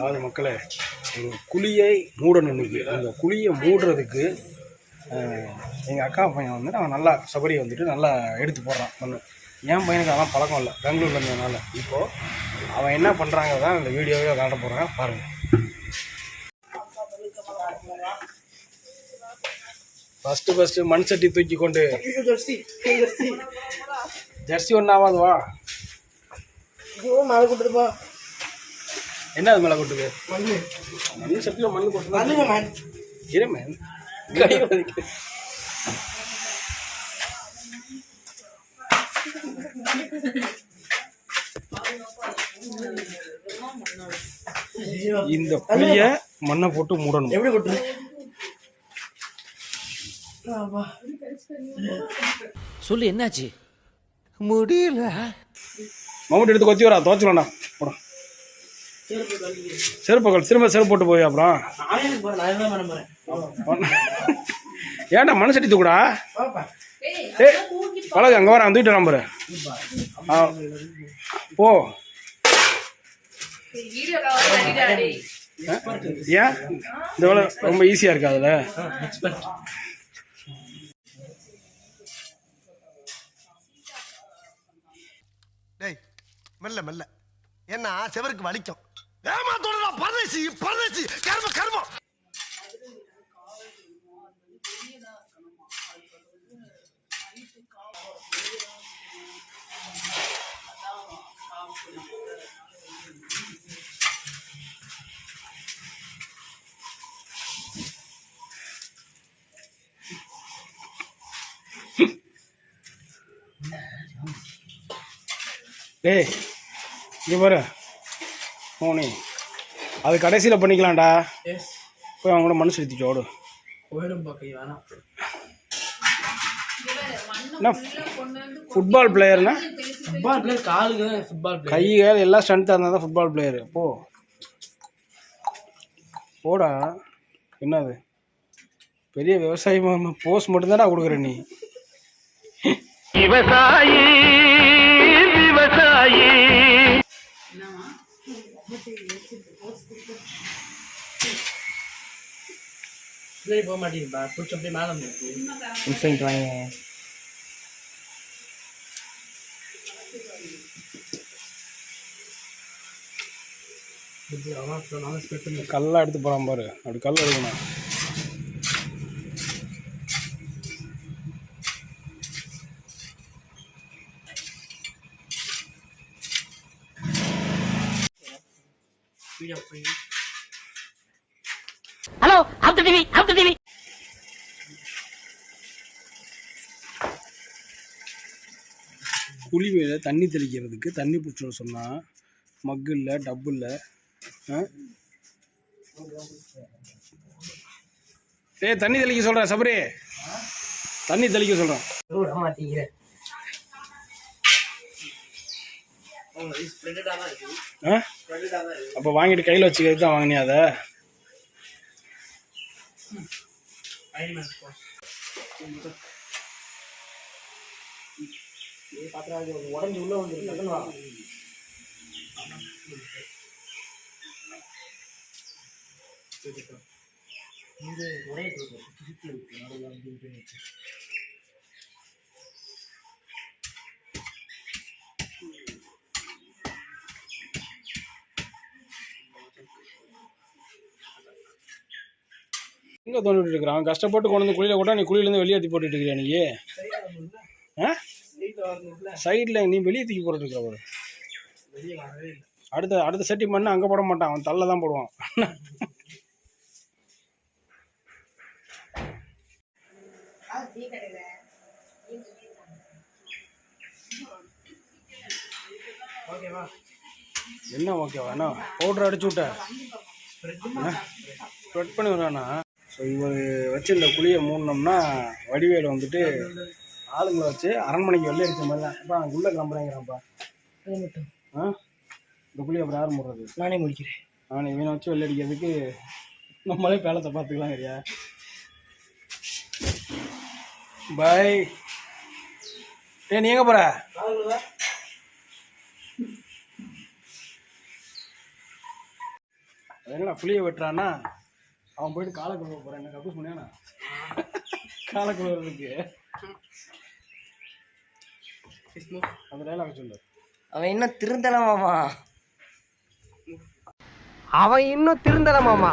அதாவது மக்களை ஒரு குழியை மூடணும் அந்த குழியை மூடுறதுக்கு எங்கள் அக்கா பையன் வந்து அவன் நல்லா சபரி வந்துட்டு நல்லா எடுத்து போடுறான் மண்ணு. என் பையனுக்கு அதெல்லாம் பழக்கம் இல்லை பெங்களூரில் இருந்ததுனால இப்போது அவன் என்ன பண்ணுறாங்க அந்த வீடியோவே காட்ட போகிறான் பாருங்கள் ஃபஸ்ட்டு ஃபஸ்ட்டு மண் சட்டி தூக்கி கொண்டு. ஜெர்சி ஒன்றாவது வா. மேலே கொடுத்துருப்பா என்ன அது மேலே கொட்டுது? மண்ணு. மண் சட்டியில் மண் கொட்டுது. மண்ணுங்க மேன் கை வலிக்குது. இந்த புளிய மண்ணை போட்டு மூடணும். எப்படி கொட்டுது? ஆமா. சொல்லு என்னாச்சு? முடியல மம்முட்டி எடுத்து கொத்தி வரா துவச்சிடலாம்டா போடும் செருப்பு. செருப்புகள் திரும்ப செருப்பு போட்டு போய் அப்புறம்? ஏன்டா மண் சட்டி தூக்குடா ஏய் பழகு அங்கே வர வந்துட்டு நம்பரு போ? ஏன்? இந்த வேலை ரொம்ப ஈஸியாக இருக்கு அதில். டேய் மெல்ல மெல்ல. ஏன்னா செவருக்கு வலிக்கும். ஏமா தொடரா பரதேசி பரதேசி கர்ம கர்மம் டேய் இங்கே வர மோனி அது கடைசியில் பண்ணிக்கலாம்டா. போய் அவங்க கூட மனசு எடுத்துட்டு ஓடு. என்ன ஃபுட்பால் பிளேயர்னா ஃபுட்பால் பிளேயர் காலுக்கு தான் ஃபுட்பால் பிளேயர் கை கால் எல்லாம் ஸ்ட்ரென்த்தாக இருந்தால் தான் ஃபுட்பால் பிளேயரு போ. போடா. என்னது? பெரிய விவசாயி போஸ்ட் மட்டும்தானே கொடுக்குற நீ. பின்னாடி போக மாட்டேங்குதுப்பா பிடிச்ச அப்படியே மேலே வந்துருக்கு இன்ஸ்டன்ட் வாங்க கல்லாம் எடுத்து போகிறான் பாரு அப்படி கல் எடுக்கணும் வீடியோ போய்? ஹலோ அப்து டிவி அப்து டிவி குழி மேலே தண்ணி தெளிக்கிறதுக்கு தண்ணி பிடிச்சோம் சொன்னால் மக்கு இல்லை டப்பு இல்லை ஏய் தண்ணி தெளிக்க சொல்கிறேன் சபரி. தண்ணி தெளிக்க சொல்கிறேன் ஆ? அப்போ வாங்கிட்டு கையில் வச்சுக்கிறது தான் வாங்கினியா அதை? அயன்மேன் உடஞ்சி உள்ள வந்து இங்கே ஒரே சுற்றி சுற்றி இருக்கு. எங்கே தோண்டிட்டு இருக்கிறான் கஷ்டப்பட்டு கொண்டு வந்து குழியில் கூட நீ குழியிலேருந்து வெளியே தூக்கி போட்டுட்டு இருக்கிறியா நீ? ஆ? சைடில் நீ வெளியே தூக்கி போட்டுட்டு இருக்கிறவர் அடுத்த அடுத்த செட்டி மண்ணு அங்கே போட மாட்டான். அவன் தள்ள தான் போடுவான். என்ன ஓகேவா என்ன? பவுடர் அடிச்சு விட்ட. ஸ்ப்ரெட் பண்ணி விடுறானா? ஸோ இவர் வச்சு இந்த குழியை மூடினோம்னா வடிவேல் வந்துட்டு ஆளுங்களை வச்சு அரண்மனைக்கு வெளியே அடிச்ச மாதிரி தான். அப்பா அங்கே உள்ள கிளம்புறேங்கிறான்ப்பா ஆ? இந்த குழியை அப்புறம் யார் மூடுறது? நானே முடிக்கிறேன். நான் இவனை வச்சு வெளியே அடிக்கிறதுக்கு நம்மளே பேலத்தை பார்த்துக்கலாம் சரியா பாய் ஏ நீ எங்கே போகிற என்னடா புளியை வெட்டுறான்னா? அவன் போயிட்டு காலை கழுவ போகிறான் என்ன கக்கூஸ் பண்ணியானா காலை கழுவுறதுக்கு. அந்த டைலாக் சொல்லு. அவன் இன்னும் திருந்தல மாமா. அவன் இன்னும் திருந்தல மாமா.